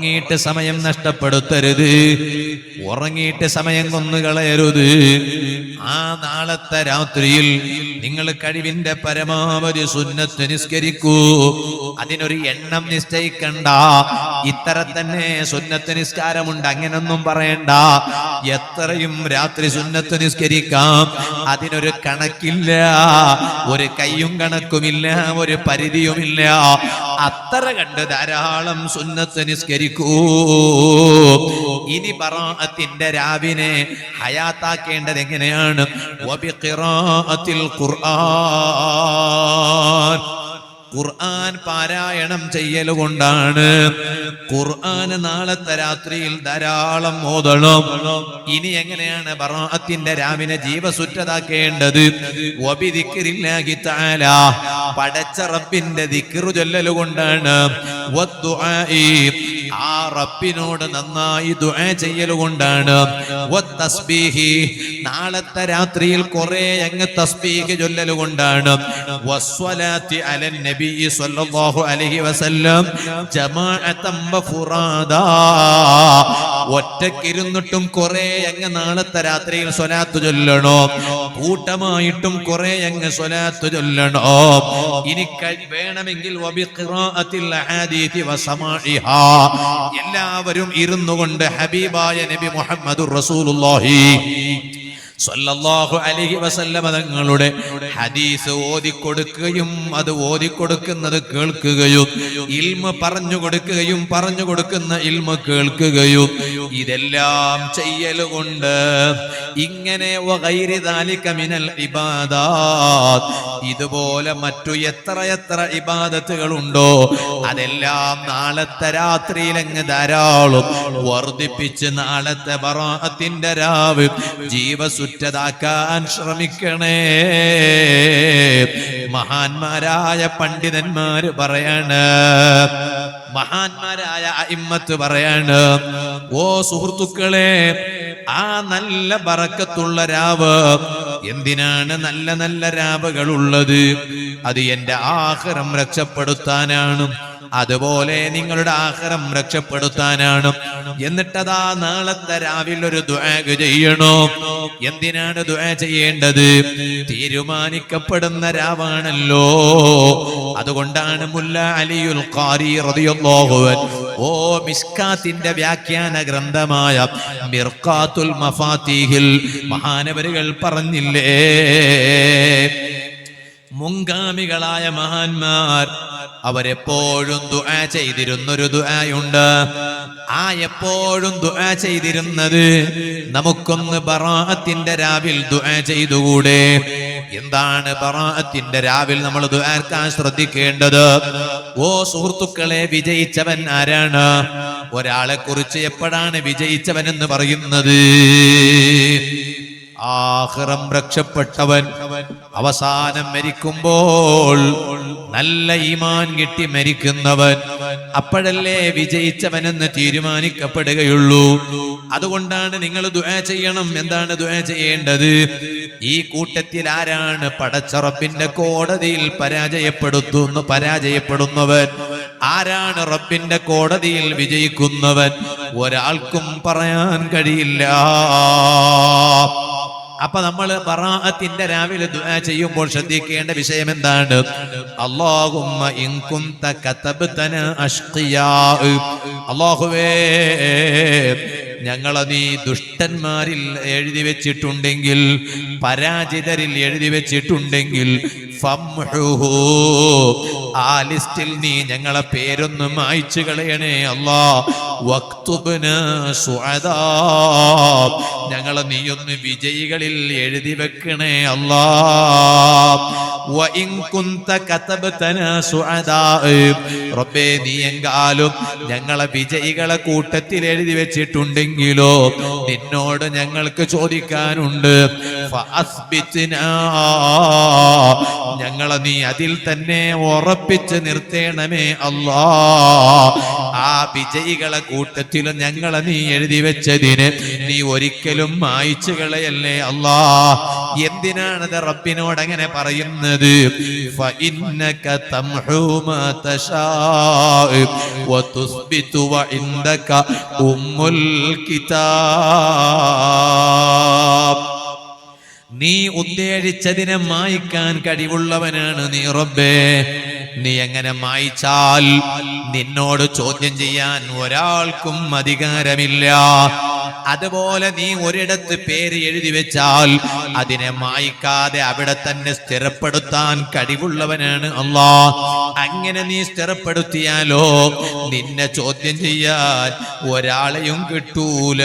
ഉറങ്ങിയിട്ട് സമയം നഷ്ടപ്പെടുത്തരുത്. ഉറങ്ങിയിട്ട് സമയം കൊന്നുകളയരുത് ആ നാളത്തെ രാത്രിയിൽ നിങ്ങൾ കഴിവിന്റെ പരമാവധി സുന്നത്ത് നിസ്കരിക്കൂ. അതിനൊരു എണ്ണം നിശ്ചയിക്കണ്ട. ഇത്ര തന്നെ സുന്നത്ത് നിസ്കാരമുണ്ട്. അങ്ങനൊന്നും പറയണ്ട. എത്രയും രാത്രി സുന്നത്ത് നിസ്കരിക്കാം. അതിനൊരു കണക്കില്ല. ഒരു കയ്യും കണക്കുമില്ല. ഒരു പരിധിയുമില്ല. അത്ര കണ്ട് ധാരാളം സുന്നത്ത് നിസ്കരിക്കൂ. ഇനി ബറാഅത്തിന്റെ രാവിനെ ഹയാത്താക്കേണ്ടത് എങ്ങനെയാണ്? ഖുർആൻ പാരായണം ചെയ്യലുകൊണ്ടാണ് ഖുർആൻ നാളത്തെ രാത്രിയിൽ ധാരാളം ഓതണം. ഇനി എങ്ങനെയാണ് ബറാഅത്തിന്റെ രാവിനെ ജീവസുറ്റതാക്കേണ്ടത്? പടച്ച റബ്ബിന്റെ ദിക്കറു ചൊല്ലലുകൊണ്ടാണ്. ആ റബ്ബിനോട് നന്നായി ദുആ നാളത്തെ രാത്രിയിൽ കുറെ അങ്ങ് തസ്ബീഹ് ചൊല്ലലുകൊണ്ടാണ് നബി സല്ലല്ലാഹു അലൈഹി വസല്ലം. ജമാഅത്തം ഒറ്റക്കിരുന്നിട്ടും കുറെ അങ്ങ് നാളത്തെ രാത്രിയിൽ സ്വലാത്ത് ചൊല്ലണോ? കൂട്ടമായിട്ടും കുറെ അങ്ങ് സ്വലാത്ത് ചൊല്ലണോ. ഇനി വേണമെങ്കിൽ എല്ലാവരും ഇരുന്നു കൊണ്ട് ഹബീബായ നബി മുഹമ്മദ് റസൂലുള്ളാഹി. സല്ലല്ലാഹു അലൈഹി വസല്ലമ തങ്ങളുടെ ഹദീസ് ഓതിക്കൊടുക്കുകയും അത് ഓതിക്കൊടുക്കുന്നത് കേൾക്കുകയും ഇൽമ പറഞ്ഞു കൊടുക്കുകയും പറഞ്ഞു കൊടുക്കുന്ന ഇൽമ കേൾക്കുകയും ഇതെല്ലാം ചെയ്യലുകൊണ്ട് ഇങ്ങനെ മിനൽ ഇബാദാത് ഇതുപോലെ മറ്റു എത്ര എത്ര ഇബാദത്തുകളുണ്ടോ അതെല്ലാം നാളത്തെ രാത്രിയിൽ അങ്ങ് ധാരാളം വർദ്ധിപ്പിച്ച് നാളത്തെ രാവ് ജീവസുറ്റതാക്കാൻ ശ്രമിക്കണേ. മഹാന്മാരായ പണ്ഡിതന്മാര് പറയാണ്. മഹാന്മാരായ അയിമ്മത്ത് പറയാണ്. ഓ സുഹൃത്തുക്കളെ ആ നല്ല ബറക്കത്തുള്ള രാവ് എന്തിനാണ് നല്ല നല്ല രാവുകളുള്ളത്? അത് എന്റെ ആഹാരം രക്ഷപ്പെടുത്താനാണ്. അതുപോലെ നിങ്ങളുടെ ആഹാരം രക്ഷപ്പെടുത്താനാണ്. എന്നിട്ടതാ നാളത്തെ രാവിലെ ഒരു ദ്വാഗ് ചെയ്യണോ? എന്തിനാണ് ദ്വാ ചെയ്യേണ്ടത്? തീരുമാനിക്കപ്പെടുന്ന രാവാണല്ലോ. അതുകൊണ്ടാണ് മുല്ല അലിയുൽ ഖാരി അൻഹു. ഓ മിസ്കാത്തിന്റെ വ്യാഖ്യാന ഗ്രന്ഥമായ മിർഖാത്തുൽ മഫാത്തിഹിൽ മഹാനവരുകൾ പറഞ്ഞില്ലേ? മുൻഗാമികളായ മഹാന്മാർ അവരെപ്പോഴും ദുആ ചെയ്തിരുന്നൊരു ദുആയുണ്ട്. ആ എപ്പോഴും ദുആ ചെയ്തിരുന്നത് നമുക്കൊന്ന് ബറാഅത്തിന്റെ രാവിൽ ദുആ ചെയ്തുകൂടെ? എന്താണ് ബറാഅത്തിന്റെ രാവിൽ നമ്മൾ ദുആർക്കാൻ ശ്രദ്ധിക്കേണ്ടത്? ഓ സുഹൃത്തുക്കളെ വിജയിച്ചവൻ ആരാണ്? ഒരാളെ കുറിച്ച് എപ്പോഴാണ് വിജയിച്ചവൻ എന്ന് പറയുന്നത്? ആഹ്റം രക്ഷപ്പെട്ടവൻ അവസാനം മരിക്കുമ്പോൾ നല്ല ഈമാൻ കിട്ടി മരിക്കുന്നവൻ അപ്പോഴല്ലേ വിജയിച്ചവനെന്ന് തീരുമാനിക്കപ്പെടുകയുള്ളൂ. അതുകൊണ്ടാണ് നിങ്ങൾ ദുആ ചെയ്യണം. എന്താണ് ദുആ ചെയ്യേണ്ടത്? ഈ കൂട്ടത്തിൽ ആരാണ് പടച്ചറപ്പിന്റെ കോടതിയിൽ പരാജയപ്പെടുത്തുന്നു പരാജയപ്പെടുന്നവൻ? ആരാണ് റബ്ബിന്റെ കോടതിയിൽ വിജയിക്കുന്നവൻ? ഒരാൾക്കും പറയാൻ കഴിയില്ല. അപ്പൊ നമ്മൾ ബറാഅത്തിന്റെ രാവിലെ ദുആ ചെയ്യുമ്പോൾ ശ്രദ്ധിക്കേണ്ട വിഷയം എന്താണ് അല്ലാഹുമ്മ ഇൻ കതബ്തന അഷ്ഖിയാ അല്ലാഹുവേ ഞങ്ങളെ നീ ദുഷ്ടന്മാരിൽ എഴുതി വെച്ചിട്ടുണ്ടെങ്കിൽ പരാജിതരിൽ എഴുതി വെച്ചിട്ടുണ്ടെങ്കിൽ. ആ ലിസ്റ്റിൽ നീ ഞങ്ങളെ പേരൊന്നും മായ്ച്ചു കളയണേ അല്ലാ ഞങ്ങളെ നീ ഒന്ന് വിജയികളിൽ എഴുതി വെക്കണേ അല്ലാ. റബ്ബേ നീ എങ്കാലും ഞങ്ങളെ വിജയികളെ കൂട്ടത്തിൽ എഴുതി വെച്ചിട്ടുണ്ടെങ്കിലോ നിന്നോട് ഞങ്ങൾക്ക് ചോദിക്കാനുണ്ട്. ഞങ്ങളെ നീ അതിൽ തന്നെ ഉറപ്പിച്ച് നിർത്തേണമേ അല്ലാ. ആ വിജയികളെ കൂട്ടത്തിൽ ഞങ്ങളെ നീ എഴുതി വെച്ചതിന് നീ ഒരിക്കലും മായിച്ചു കളയല്ലേ അല്ലാ. എന്തിനാണത് റബ്ബിനോട് അങ്ങനെ പറയുന്നത്? നീ ഉദ്ദേശിച്ചതിനെ മായ്ക്കാൻ കഴിവുള്ളവനാണ് നീ റബ്ബേ. നീ എങ്ങനെ മായിച്ചാൽ? നിന്നോട് ചോദ്യം ചെയ്യാൻ ഒരാൾക്കും അധികാരമില്ല. അതുപോലെ നീ ഒരിടത്ത് പേര് എഴുതി വെച്ചാൽ അതിനെ മായ്ക്കാതെ അവിടെ തന്നെ സ്ഥിരപ്പെടുത്താൻ കഴിവുള്ളവനാണ് അല്ലാ അങ്ങനെ നീ സ്ഥിരപ്പെടുത്തിയാലോ? നിന്നെ ചോദ്യം ചെയ്യാൻ ഒരാളെയും കിട്ടൂല.